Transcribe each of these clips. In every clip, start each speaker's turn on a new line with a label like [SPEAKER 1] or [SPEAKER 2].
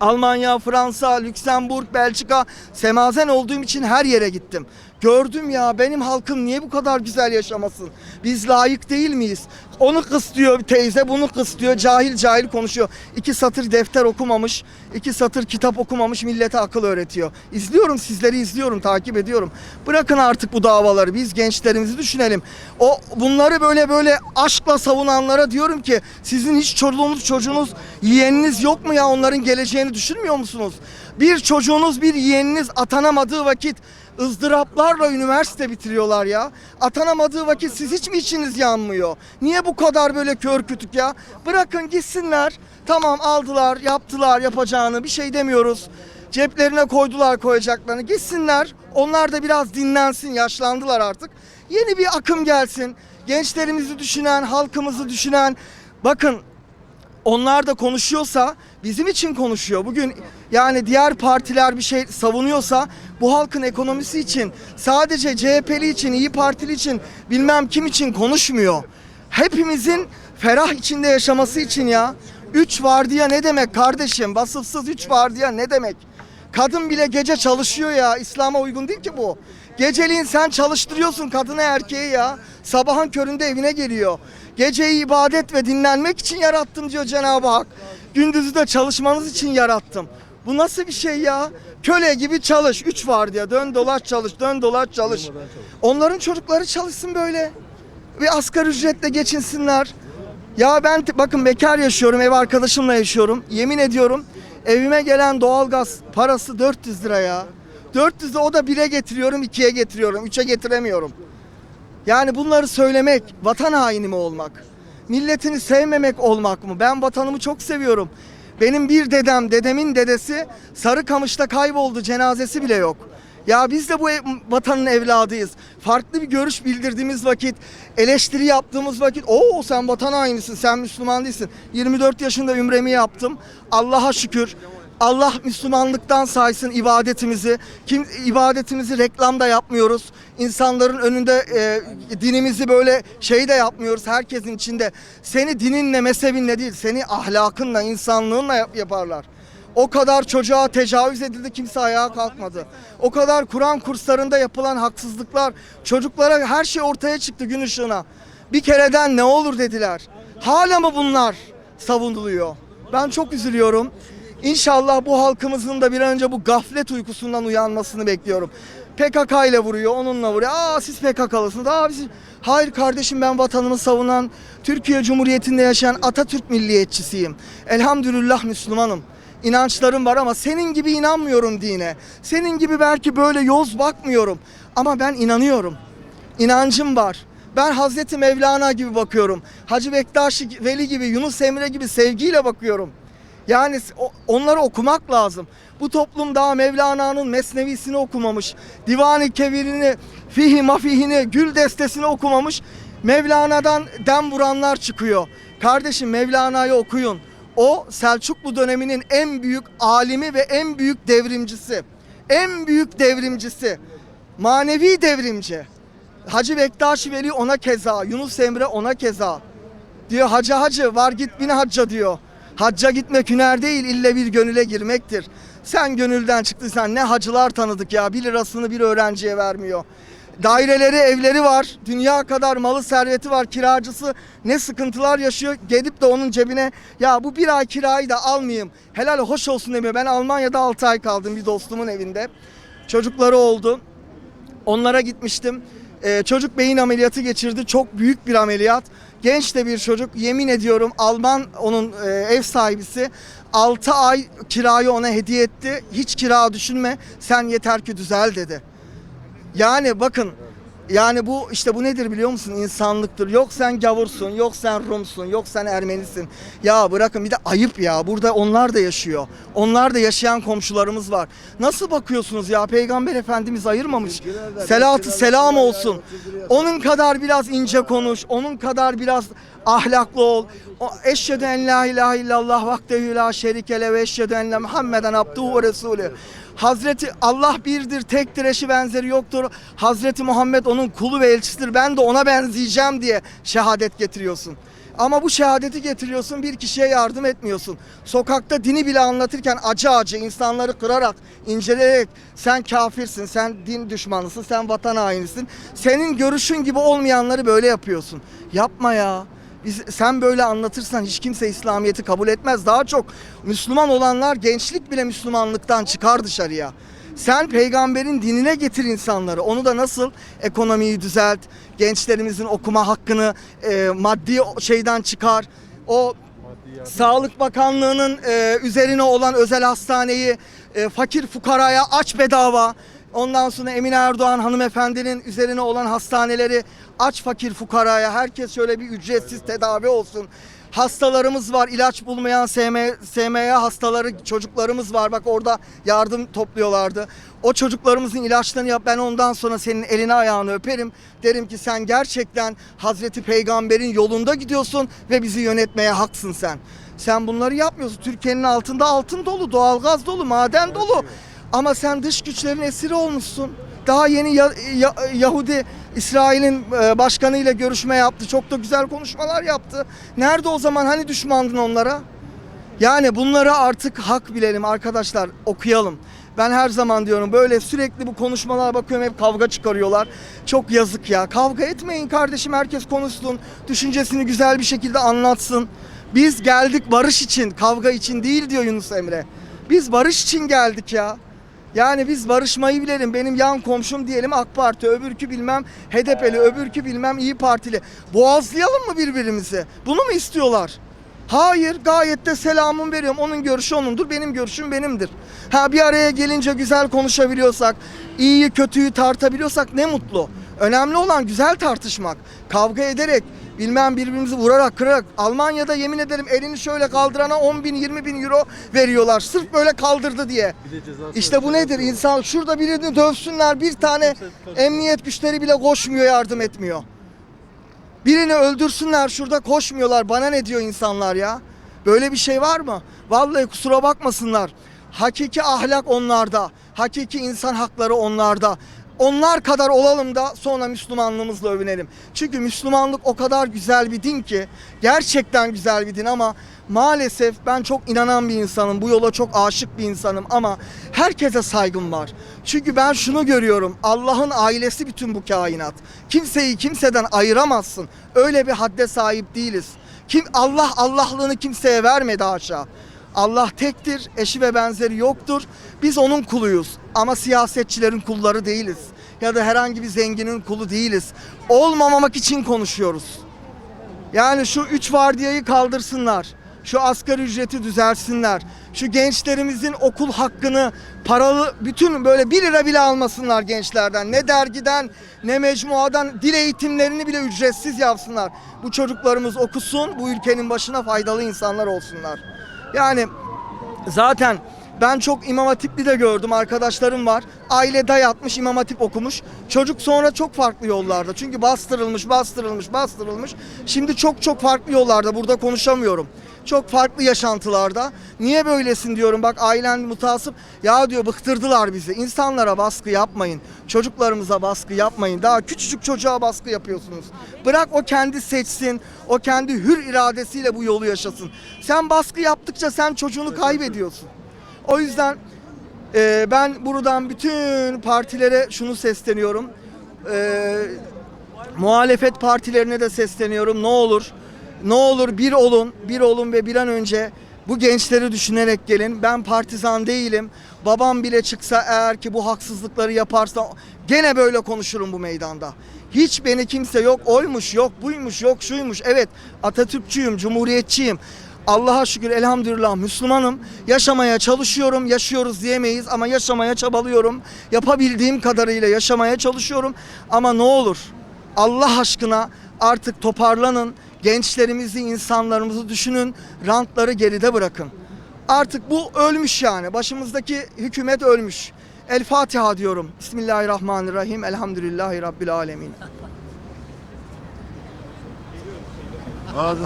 [SPEAKER 1] Almanya, Fransa, Lüksemburg, Belçika semazen olduğum için her yere gittim. Gördüm ya benim halkım niye bu kadar güzel yaşamasın? Biz layık değil miyiz? Onu kıslıyor teyze, bunu kıslıyor. Cahil cahil konuşuyor. İki satır defter okumamış, iki satır kitap okumamış millete akıl öğretiyor. İzliyorum sizleri izliyorum, takip ediyorum. Bırakın artık bu davaları. Biz gençlerimizi düşünelim. O bunları böyle böyle aşkla savunanlara diyorum ki sizin hiç çoluğunuz, çocuğunuz, yeğeniniz yok mu ya? Onların geleceğini düşünmüyor musunuz? Bir çocuğunuz, bir yeğeniniz atanamadığı vakit ızdıraplarla üniversite bitiriyorlar ya. Atanamadığı vakit siz hiç mi içiniz yanmıyor? Niye bu kadar böyle kör kütük ya? Bırakın gitsinler. Tamam aldılar, yaptılar yapacağını bir şey demiyoruz. Ceplerine koydular koyacaklarını. Gitsinler. Onlar da biraz dinlensin. Yaşlandılar artık. Yeni bir akım gelsin. Gençlerimizi düşünen, halkımızı düşünen. Bakın onlar da konuşuyorsa bizim için konuşuyor. Bugün yani diğer partiler bir şey savunuyorsa bu halkın ekonomisi için sadece CHP'li için, İyi Partili için bilmem kim için konuşmuyor. Hepimizin ferah içinde yaşaması için ya. Üç vardiya ne demek kardeşim? Vasıfsız üç vardiya ne demek? Kadın bile gece çalışıyor ya. İslam'a uygun değil ki bu. Geceliğin sen çalıştırıyorsun kadını erkeği ya. Sabahın köründe evine geliyor. Geceyi ibadet ve dinlenmek için yarattım diyor Cenab-ı Hak. Gündüzü de çalışmanız için yarattım. Bu nasıl bir şey ya? Köle gibi çalış. Üç var diye. Dön dolaş çalış. Dön dolaş çalış. Onların çocukları çalışsın böyle. Bir asgari ücretle geçinsinler. Ya ben bakın bekar yaşıyorum. Ev arkadaşımla yaşıyorum. Yemin ediyorum evime gelen doğalgaz parası 400 lira ya. 400 lira o da 1'e getiriyorum, 2'ye getiriyorum, 3'e getiremiyorum. Yani bunları söylemek vatan haini mi olmak? Milletini sevmemek olmak mı? Ben vatanımı çok seviyorum. Benim bir dedem, dedemin dedesi Sarıkamış'ta kayboldu. Cenazesi bile yok. Ya biz de bu ev- vatanın evladıyız. Farklı bir görüş bildirdiğimiz vakit, eleştiri yaptığımız vakit, o sen vatan hainisin, sen Müslüman değilsin. 24 yaşında ümremi yaptım. Allah'a şükür. Allah Müslümanlıktan saysın ibadetimizi. Kim ibadetimizi reklamda yapmıyoruz. İnsanların önünde e, dinimizi böyle şey de yapmıyoruz. Herkesin içinde. Seni dininle, mezhebinle değil, seni ahlakınla, insanlığınla yap- yaparlar. O kadar çocuğa tecavüz edildi kimse ayağa kalkmadı. O kadar Kur'an kurslarında yapılan haksızlıklar çocuklara her şey ortaya çıktı gün ışığına. Bir kereden ne olur dediler. Hala mı bunlar savunuluyor? Ben çok üzülüyorum. İnşallah bu halkımızın da bir an önce bu gaflet uykusundan uyanmasını bekliyorum. PKK ile vuruyor, onunla vuruyor. Aa siz PKK'lısınız. Aa biz... Hayır kardeşim ben vatanımı savunan, Türkiye Cumhuriyeti'nde yaşayan Atatürk milliyetçisiyim. Elhamdülillah Müslümanım. İnançlarım var ama senin gibi inanmıyorum dine. Senin gibi belki böyle yoz bakmıyorum. Ama ben inanıyorum. İnancım var. Ben Hazreti Mevlana gibi bakıyorum. Hacı Bektaş Veli gibi, Yunus Emre gibi sevgiyle bakıyorum. Yani onları okumak lazım. Bu toplum daha Mevlana'nın Mesnevisini okumamış. Divan-ı Kebir'ini, Fihi Mafihini, Gül Destesini okumamış. Mevlana'dan dem vuranlar çıkıyor. Kardeşim Mevlana'yı okuyun. O Selçuklu döneminin en büyük alimi ve en büyük devrimcisi. En büyük devrimcisi. Manevi devrimci. Hacı Bektaş Veli ona keza, Yunus Emre ona keza. Diyor hacı hacı var git bin hacca diyor. Hacca gitmek hüner değil ille bir gönüle girmektir. Sen gönülden çıktıysan ne hacılar tanıdık ya bir lirasını bir öğrenciye vermiyor. Daireleri evleri var dünya kadar malı serveti var kiracısı ne sıkıntılar yaşıyor gidip de onun cebine ya bu bir ay kirayı da almayayım helal hoş olsun demiyor. Ben Almanya'da 6 ay kaldım bir dostumun evinde çocukları oldu Onlara gitmiştim. Ee, çocuk beyin ameliyatı geçirdi. Çok büyük bir ameliyat. Genç de bir çocuk. Yemin ediyorum Alman onun e, ev sahibisi 6 ay kirayı ona hediye etti. Hiç kira düşünme. Sen yeter ki düzel dedi. Yani bakın yani bu işte bu nedir biliyor musun? İnsanlıktır. Yok sen gavursun, yok sen Rumsun, yok sen Ermenisin. Ya bırakın bir de ayıp ya. Burada onlar da yaşıyor. Onlar da yaşayan komşularımız var. Nasıl bakıyorsunuz ya? Peygamber Efendimiz ayırmamış. Selatı selam olsun. Onun kadar biraz ince konuş. Onun kadar biraz ahlaklı ol. O eşhedü en la ilahe illallah vahdehu la şerike le ve eşhedü enne Muhammeden abduhu ve resulü. Hazreti Allah birdir, tektir, eşi benzeri yoktur. Hazreti Muhammed onun kulu ve elçisidir. Ben de ona benzeyeceğim diye şehadet getiriyorsun. Ama bu şehadeti getiriyorsun bir kişiye yardım etmiyorsun. Sokakta dini bile anlatırken acı acı insanları kırarak, inceleyerek sen kafirsin, sen din düşmanısın, sen vatan hainisin. Senin görüşün gibi olmayanları böyle yapıyorsun. Yapma ya. Biz, sen böyle anlatırsan hiç kimse İslamiyet'i kabul etmez. Daha çok Müslüman olanlar gençlik bile Müslümanlıktan çıkar dışarıya. Sen peygamberin dinine getir insanları. Onu da nasıl? Ekonomiyi düzelt, gençlerimizin okuma hakkını e, maddi şeyden çıkar. O Sağlık Bakanlığı'nın e, üzerine olan özel hastaneyi e, fakir fukaraya aç bedava. Ondan sonra Emine Erdoğan hanımefendinin üzerine olan hastaneleri aç fakir fukaraya. Herkes şöyle bir ücretsiz tedavi olsun. Hastalarımız var, ilaç bulmayan SM, SMA hastaları çocuklarımız var. Bak orada yardım topluyorlardı. O çocuklarımızın ilaçlarını yap. Ben ondan sonra senin elini ayağını öperim. Derim ki sen gerçekten Hazreti Peygamber'in yolunda gidiyorsun ve bizi yönetmeye haksın sen. Sen bunları yapmıyorsun. Türkiye'nin altında altın dolu, doğalgaz dolu, maden dolu. Ama sen dış güçlerin esiri olmuşsun. Daha yeni Ya- Ya- Yahudi İsrail'in e, başkanıyla görüşme yaptı. Çok da güzel konuşmalar yaptı. Nerede o zaman hani düşmandın onlara? Yani bunları artık hak bilelim arkadaşlar okuyalım. Ben her zaman diyorum böyle sürekli bu konuşmalara bakıyorum hep kavga çıkarıyorlar. Çok yazık ya. Kavga etmeyin kardeşim herkes konuşsun. Düşüncesini güzel bir şekilde anlatsın. Biz geldik barış için, kavga için değil diyor Yunus Emre. Biz barış için geldik ya. Yani biz barışmayı bilelim. Benim yan komşum diyelim AK Parti, öbürkü bilmem HDP'li, öbürkü bilmem İyi Partili. Boğazlayalım mı birbirimizi? Bunu mu istiyorlar? Hayır, gayet de selamımı veriyorum. Onun görüşü onundur, benim görüşüm benimdir. Ha bir araya gelince güzel konuşabiliyorsak, iyiyi kötüyü tartabiliyorsak ne mutlu. Önemli olan güzel tartışmak. Kavga ederek, bilmem birbirimizi vurarak, kırarak. Almanya'da yemin ederim elini şöyle kaldırana 10 bin, 20 bin euro veriyorlar. Sırf böyle kaldırdı diye. İşte bu nedir? İnsan şurada birini dövsünler bir tane emniyet güçleri bile koşmuyor yardım etmiyor. Birini öldürsünler şurada koşmuyorlar. Bana ne diyor insanlar ya? Böyle bir şey var mı? Vallahi kusura bakmasınlar. Hakiki ahlak onlarda. Hakiki insan hakları onlarda. Onlar kadar olalım da sonra Müslümanlığımızla övünelim. Çünkü Müslümanlık o kadar güzel bir din ki gerçekten güzel bir din ama maalesef ben çok inanan bir insanım. Bu yola çok aşık bir insanım ama herkese saygım var. Çünkü ben şunu görüyorum. Allah'ın ailesi bütün bu kainat. Kimseyi kimseden ayıramazsın. Öyle bir hadde sahip değiliz. Kim Allah Allah'lığını kimseye vermedi haşa. Allah tektir, eşi ve benzeri yoktur. Biz onun kuluyuz ama siyasetçilerin kulları değiliz. Ya da herhangi bir zenginin kulu değiliz. Olmamamak için konuşuyoruz. Yani şu üç vardiyayı kaldırsınlar. Şu asgari ücreti düzelsinler. Şu gençlerimizin okul hakkını paralı bütün böyle 1 lira bile almasınlar gençlerden. Ne dergiden ne mecmuadan dil eğitimlerini bile ücretsiz yapsınlar. Bu çocuklarımız okusun, bu ülkenin başına faydalı insanlar olsunlar. Yani zaten ben çok İmam Hatipli de gördüm arkadaşlarım var. Aile dayatmış İmam Hatip okumuş. Çocuk sonra çok farklı yollarda. Çünkü bastırılmış, bastırılmış, bastırılmış. Şimdi çok çok farklı yollarda. Burada konuşamıyorum. Çok farklı yaşantılarda. Niye böylesin diyorum. Bak ailen mutasip. Ya diyor bıktırdılar bizi. İnsanlara baskı yapmayın. Çocuklarımıza baskı yapmayın. Daha küçücük çocuğa baskı yapıyorsunuz. Bırak o kendi seçsin. O kendi hür iradesiyle bu yolu yaşasın. Sen baskı yaptıkça sen çocuğunu kaybediyorsun. O yüzden e, ben buradan bütün partilere şunu sesleniyorum. E, muhalefet partilerine de sesleniyorum. Ne olur, ne olur bir olun, bir olun ve bir an önce bu gençleri düşünerek gelin. Ben partizan değilim. Babam bile çıksa eğer ki bu haksızlıkları yaparsa gene böyle konuşurum bu meydanda. Hiç beni kimse yok oymuş, yok buymuş, yok şuymuş. Evet Atatürkçüyüm, cumhuriyetçiyim. Allah'a şükür elhamdülillah Müslümanım. Yaşamaya çalışıyorum. Yaşıyoruz diyemeyiz ama yaşamaya çabalıyorum. Yapabildiğim kadarıyla yaşamaya çalışıyorum. Ama ne olur Allah aşkına artık toparlanın. Gençlerimizi, insanlarımızı düşünün. Rantları geride bırakın. Artık bu ölmüş yani. Başımızdaki hükümet ölmüş. El Fatiha diyorum. Bismillahirrahmanirrahim. Elhamdülillahi Rabbil alemin.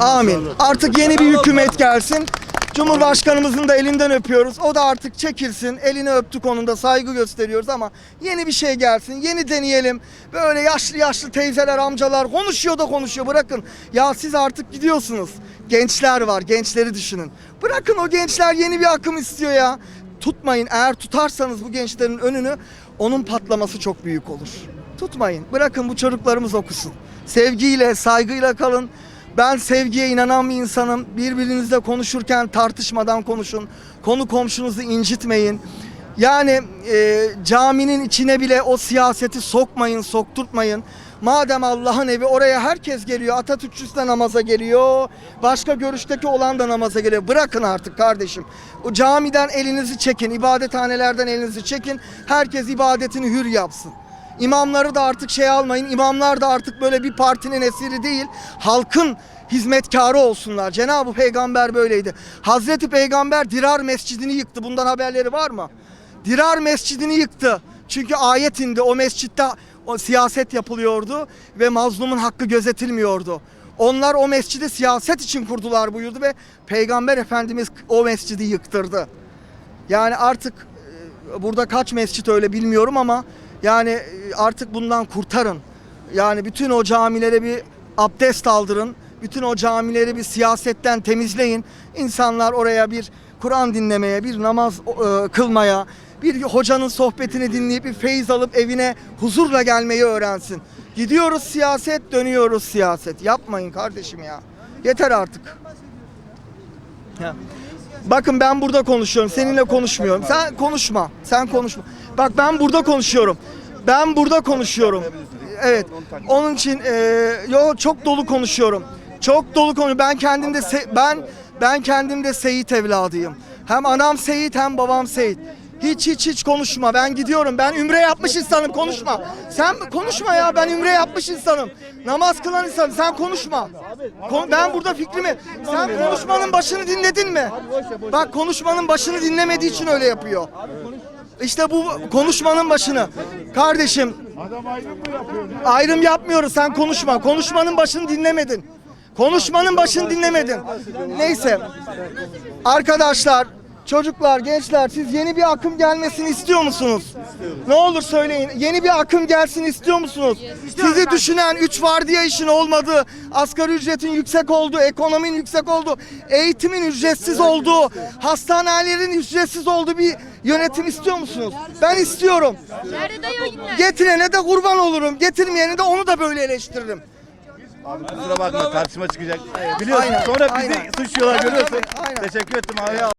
[SPEAKER 1] Amin. Artık yeni bir hükümet gelsin. Cumhurbaşkanımızın da elinden öpüyoruz. O da artık çekilsin. Elini öptük onun da saygı gösteriyoruz ama yeni bir şey gelsin. Yeni deneyelim. Böyle yaşlı yaşlı teyzeler, amcalar konuşuyor da konuşuyor. Bırakın. Ya siz artık gidiyorsunuz. Gençler var. Gençleri düşünün. Bırakın o gençler yeni bir akım istiyor ya. Tutmayın. Eğer tutarsanız bu gençlerin önünü onun patlaması çok büyük olur. Tutmayın. Bırakın bu çocuklarımız okusun. Sevgiyle, saygıyla kalın. Ben sevgiye inanan bir insanım. Birbirinizle konuşurken tartışmadan konuşun. Konu komşunuzu incitmeyin. Yani e, caminin içine bile o siyaseti sokmayın, sokturtmayın. Madem Allah'ın evi oraya herkes geliyor. Atatürkçüsü de namaza geliyor. Başka görüşteki olan da namaza geliyor. Bırakın artık kardeşim. O camiden elinizi çekin. ibadethanelerden elinizi çekin. Herkes ibadetini hür yapsın. İmamları da artık şey almayın. İmamlar da artık böyle bir partinin esiri değil. Halkın hizmetkarı olsunlar. Cenab-ı Peygamber böyleydi. Hazreti Peygamber Dirar Mescidini yıktı. Bundan haberleri var mı? Dirar Mescidini yıktı. Çünkü ayet indi. O mescitte o siyaset yapılıyordu ve mazlumun hakkı gözetilmiyordu. Onlar o mescidi siyaset için kurdular buyurdu ve Peygamber Efendimiz o mescidi yıktırdı. Yani artık e, burada kaç mescit öyle bilmiyorum ama yani e, artık bundan kurtarın. Yani bütün o camilere bir abdest aldırın. Bütün o camileri bir siyasetten temizleyin. İnsanlar oraya bir Kur'an dinlemeye, bir namaz e, kılmaya, bir hocanın sohbetini dinleyip bir feyiz alıp evine huzurla gelmeyi öğrensin. Gidiyoruz siyaset, dönüyoruz siyaset. Yapmayın kardeşim ya. Yeter artık. Ya. Bakın ben burada konuşuyorum. Seninle konuşmuyorum. Sen konuşma. Sen konuşma. Bak ben burada konuşuyorum. Ben burada konuşuyorum. Evet. Onun için e, yo çok dolu konuşuyorum. Çok dolu konu. Ben kendimde ben ben kendimde Seyit evladıyım. Hem anam Seyit hem babam Seyit. Hiç hiç hiç konuşma. Ben gidiyorum. Ben ümre yapmış insanım. Konuşma. Sen konuşma ya. Ben ümre yapmış insanım. Namaz kılan insanım. Sen konuşma. Kon- ben burada fikrimi. Sen konuşmanın başını dinledin mi? Bak konuşmanın başını dinlemediği için öyle yapıyor. İşte bu konuşmanın başını. Kardeşim ayrım yapmıyoruz. Sen konuşma. Konuşmanın başını dinlemedin. Konuşmanın başını dinlemedin. Neyse. Arkadaşlar, çocuklar, gençler siz yeni bir akım gelmesini istiyor musunuz? Ne olur söyleyin. Yeni bir akım gelsin istiyor musunuz? Sizi düşünen 3 vardiya işin olmadığı, asgari ücretin yüksek olduğu, ekonominin yüksek olduğu, eğitimin ücretsiz olduğu, hastanelerin ücretsiz olduğu bir yönetim istiyor musunuz? Ben istiyorum. Getirene de kurban olurum. Getirmeyeni de onu da böyle eleştiririm.
[SPEAKER 2] Kusura bakma tartışma çıkacak. Biliyorsun
[SPEAKER 1] Aynen,
[SPEAKER 2] sonra bizi
[SPEAKER 1] aynen.
[SPEAKER 2] suçluyorlar görüyorsun.
[SPEAKER 1] Aynen.
[SPEAKER 2] Teşekkür ettim abi.